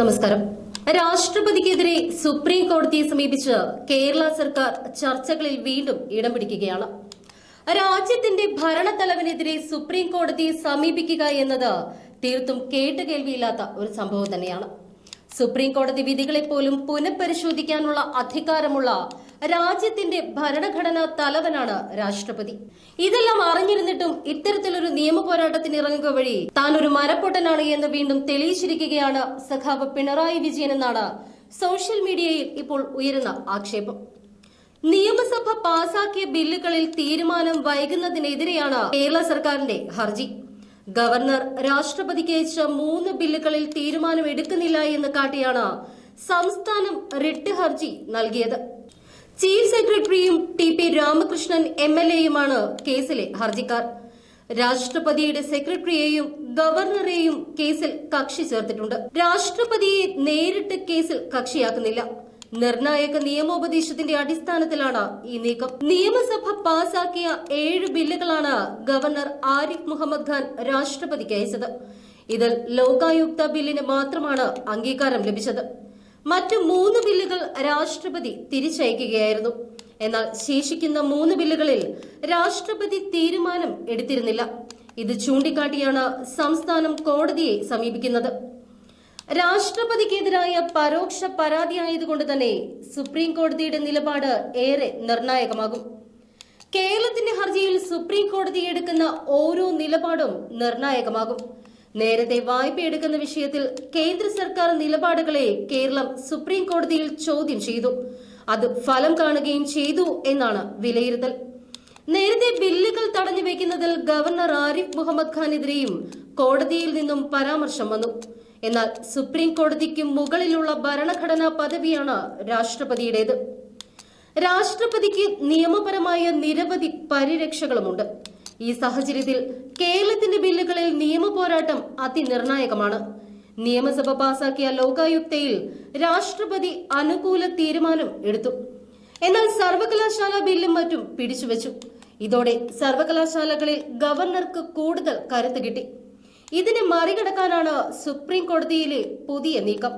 നമസ്കാരം. രാഷ്ട്രപതിക്കെതിരെ സുപ്രീം കോടതിയെ സമീപിച്ച് കേരള സർക്കാർ ചർച്ചകളിൽ വീണ്ടും ഇടം പിടിക്കുകയാണ്. രാജ്യത്തിന്റെ ഭരണത്തലവനെതിരെ സുപ്രീം കോടതിയെ സമീപിക്കുക എന്നത് തീർത്തും കേട്ടുകേൾവിയില്ലാത്ത ഒരു സംഭവം തന്നെയാണ്. സുപ്രീം കോടതി വിധികളെ പോലും പുനഃപരിശോധിക്കാനുള്ള അധികാരമുള്ള രാജ്യത്തിന്റെ ഭരണഘടനാ തലവനാണ് രാഷ്ട്രപതി. ഇതെല്ലാം അറിഞ്ഞിരുന്നിട്ടും ഇത്തരത്തിലൊരു നിയമ പോരാട്ടത്തിന് ഇറങ്ങുക വഴി താൻ ഒരു മരപ്പൊട്ടനാണ് എന്ന് വീണ്ടും തെളിയിച്ചിരിക്കുകയാണ് സഖാവ് പിണറായി വിജയൻ എന്നാണ് സോഷ്യൽ മീഡിയയിൽ ഇപ്പോൾ ഉയരുന്ന ആക്ഷേപം. നിയമസഭ പാസാക്കിയ ബില്ലുകളിൽ തീരുമാനം വൈകുന്നതിനെതിരെയാണ് കേരള സർക്കാരിന്റെ ഹർജി. ഗവർണർ രാഷ്ട്രപതിക്ക് അയച്ച മൂന്ന് ബില്ലുകളിൽ തീരുമാനം എടുക്കുന്നില്ല എന്ന് കാട്ടിയാണ് സംസ്ഥാനം റിട്ട് ഹർജി നൽകിയത്. ചീഫ് സെക്രട്ടറിയും T P Ramakrishnan M L എയുമാണ് കേസിലെ ഹർജിക്കാർ. രാഷ്ട്രപതിയുടെ സെക്രട്ടറിയെയും ഗവർണറെയും കേസിൽ കക്ഷി ചേർത്തിട്ടുണ്ട്. രാഷ്ട്രപതിയെ നേരിട്ട് കേസിൽ കക്ഷിയാക്കുന്നില്ല. നിർണായക നിയമോപദേശത്തിന്റെ അടിസ്ഥാനത്തിലാണ് ഈ നീക്കം. നിയമസഭ പാസാക്കിയ ഏഴ് ബില്ലുകളാണ് ഗവർണർ ആരിഫ് മുഹമ്മദ് ഖാൻ രാഷ്ട്രപതിക്ക് അയച്ചത്. ഇതിൽ ലോകായുക്ത ബില്ലിന് മാത്രമാണ് അംഗീകാരം ലഭിച്ചത്. മറ്റു മൂന്ന് ബില്ലുകൾ രാഷ്ട്രപതി തിരിച്ചയക്കുകയായിരുന്നു. എന്നാൽ ശേഷിക്കുന്ന മൂന്ന് ബില്ലുകളിൽ രാഷ്ട്രപതി തീരുമാനം എടുത്തിരുന്നില്ല. ഇത് ചൂണ്ടിക്കാട്ടിയാണ് സംസ്ഥാനം കോടതിയെ സമീപിക്കുന്നത്. രാഷ്ട്രപതിക്കെതിരായ പരോക്ഷ പരാതിയായതുകൊണ്ട് തന്നെ സുപ്രീം കോടതിയുടെ നിലപാട് ഏറെ നിർണായകമാകും. കേരളത്തിന്റെ ഹർജിയിൽ സുപ്രീം കോടതി എടുക്കുന്ന ഓരോ നിലപാടും നിർണായകമാകും. നേരത്തെ വായ്പ എടുക്കുന്ന വിഷയത്തിൽ കേന്ദ്ര സർക്കാർ നിലപാടുകളെ കേരളം സുപ്രീം കോടതിയിൽ ചോദ്യം ചെയ്തു. അത് ഫലം കാണുകയും ചെയ്തു എന്നാണ് വിലയിരുത്തൽ. നേരത്തെ ബില്ലുകൾ തടഞ്ഞു വെക്കുന്നതിൽ ഗവർണർ ആരിഫ് മുഹമ്മദ് ഖാനെതിരെയും കോടതിയിൽ നിന്നും പരാമർശം വന്നു. എന്നാൽ സുപ്രീം കോടതിക്ക് മുകളിലുള്ള ഭരണഘടനാ പദവിയാണ് രാഷ്ട്രപതിയുടേത്. രാഷ്ട്രപതിക്ക് നിയമപരമായ നിരവധി പരിരക്ഷകളുമുണ്ട്. ഈ സാഹചര്യത്തിൽ കേരളത്തിന്റെ ബില്ലുകളിൽ നിയമ പോരാട്ടം അതിനിർണായകമാണ്. നിയമസഭ പാസാക്കിയ ലോകായുക്തയിൽ രാഷ്ട്രപതി അനുകൂല തീരുമാനം എടുത്തു. എന്നാൽ സർവകലാശാല ബില്ലും മറ്റും പിടിച്ചുവെച്ചു. ഇതോടെ സർവകലാശാലകളിൽ ഗവർണർക്ക് കൂടുതൽ കരുത്ത് കിട്ടി. ഇതിനെ മറികടക്കാനാണ് സുപ്രീം കോടതിയിലെ പുതിയ നീക്കം.